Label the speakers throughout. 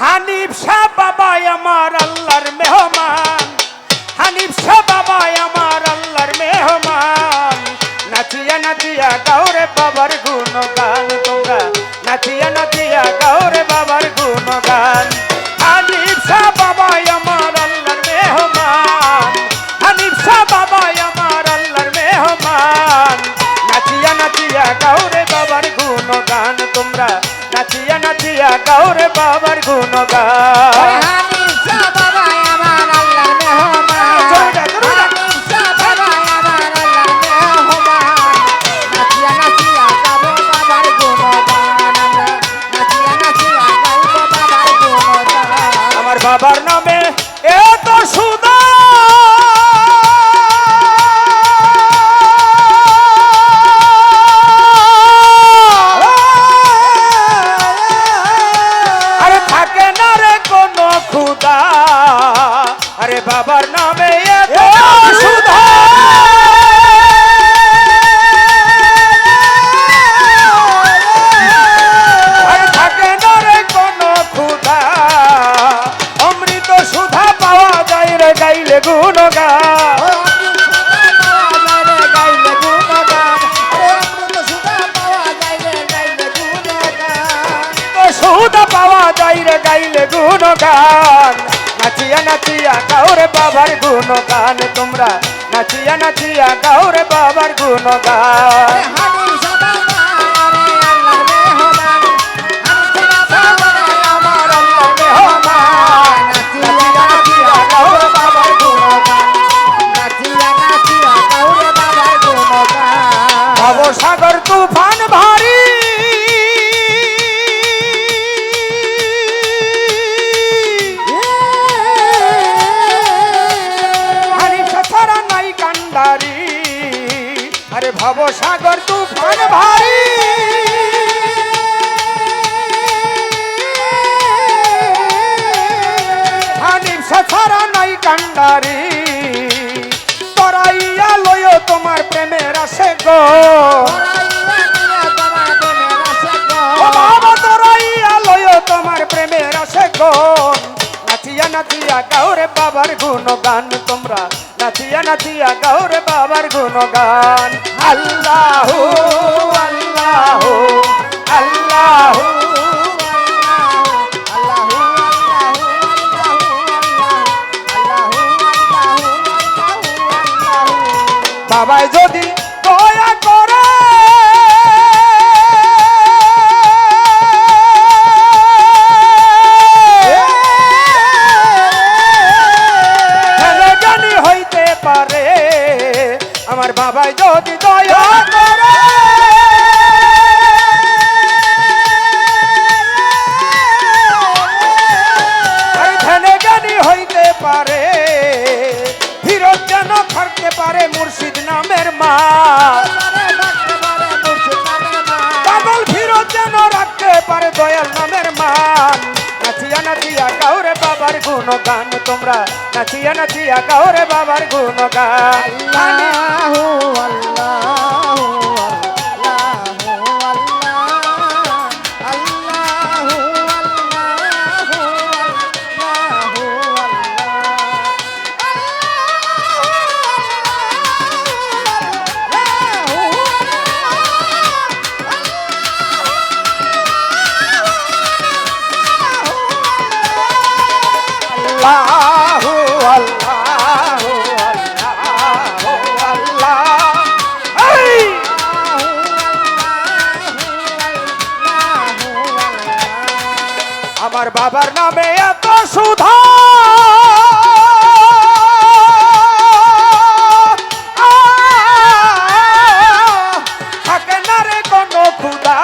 Speaker 1: হানিফ শাহ বাবা আমার আল্লাহর মেহমান। হানিফ শাহ বাবা আমার আল্লাহর মেহমান। নাচিয়া নাচিয়া, গাওরে বাবার গুণগান তোমরা। নাচিয়া নাচিয়া, গাওরে বাবার গুণগান। হানিফ শাহ বাবা আমার আল্লাহর মেহমান। হানিফ শাহ বাবা আমার আল্লাহর মেহমান। নাচিয়া নাচিয়া, গাওরে বাবার গুণগান তোমরা। নাচিয়া কাউরে বাবার গুণগান। আরে বাবার নামে এত সুধা গাইলে গুণগান।
Speaker 2: ও পাওয়া যায় রে গাইলে গুণগান।
Speaker 1: নাচিয়া নাচিয়া গাওরে বাবার গুণগান তোমরা। নাচিয়া নাচিয়া গাওরে বাবার গুণগান।
Speaker 2: হানিফ শাহ বাবা
Speaker 1: আরে ভব সাগর তুফান ভারী। ছাড়া নাই কান্ডারি। তরাইয়া লয় তোমার প্রেমের আসে গো। বাবা তরাইয়া লয় তোমার প্রেমের আসে গো। নাচিয়া নাচিয়া গাওরে বাবার গুণগান তোমরা নাচিয়া নাচিয়া গাওরে বাবার গুণগান। আল্লাহ আল্লাহ আল্লাহ। গুণগান তোমরা নাচিয়া নাচিয়া গাওরে বাবার গুণগান। আল্লাহু! আমার বাবার নামে এত সুধা থাকে না রে কোনো খুদা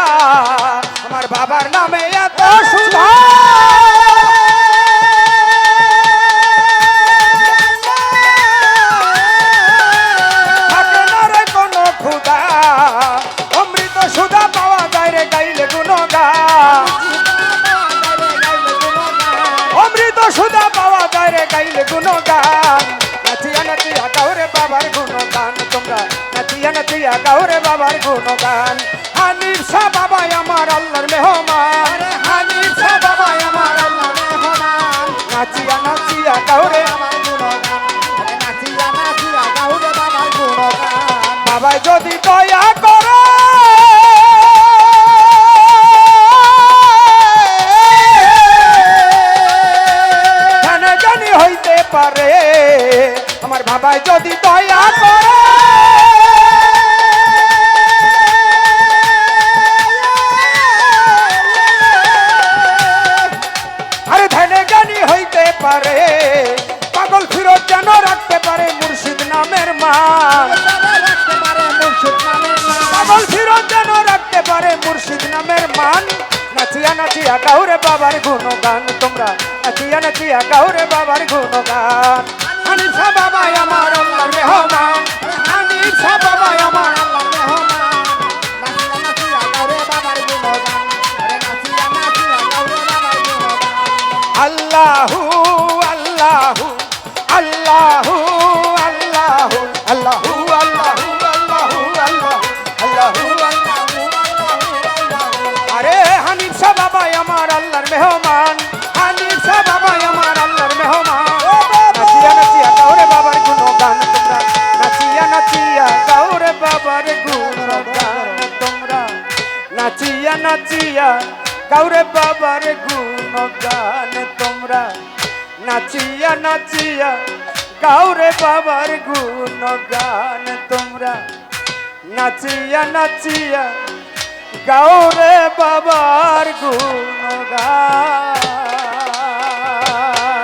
Speaker 1: আমার বাবার নামে এত সুধা করিয়া কাউরে বাবার গুণগান। হানিফ সা বাবা আমার আল্লাহর মেহমান। হানিফ সা বাবা আমার আল্লাহর মেহমান। নাচিয়া নাচিয়া কাউরে আমার গুণগান। নাচিয়া নাচিয়া কাউরে বাবার গুণগান। বাবা যদি দয়া করো। হইতে পারে। আমার বাবা যদি দয়া করে। পারে, পাগল ফিরত যেন রাখতে পারে মুর্শিদ নামের
Speaker 2: নাম
Speaker 1: পাগল ফিরত যেন রাখতে পারে মুর্শিদ নামের মান নাচিয়া নাচিয়া কাউরে বাবার গুণগান, তোমরা নাচিয়া নাচিয়া কাউরে বাবার গুণগান। হানিফা বাবা আমার আল্লাহর মেহমান, হানিফা বাবা আমার
Speaker 2: আল্লাহর মেহমান। নাচিয়া
Speaker 1: কাউরে বাবার গুণ গান তোমরা নাচিয়া নাচিয়া, কাউরে বাবার গুণ গান তোমরা নাচিয়া নাচিয়া গাউরে বাবার গুণগান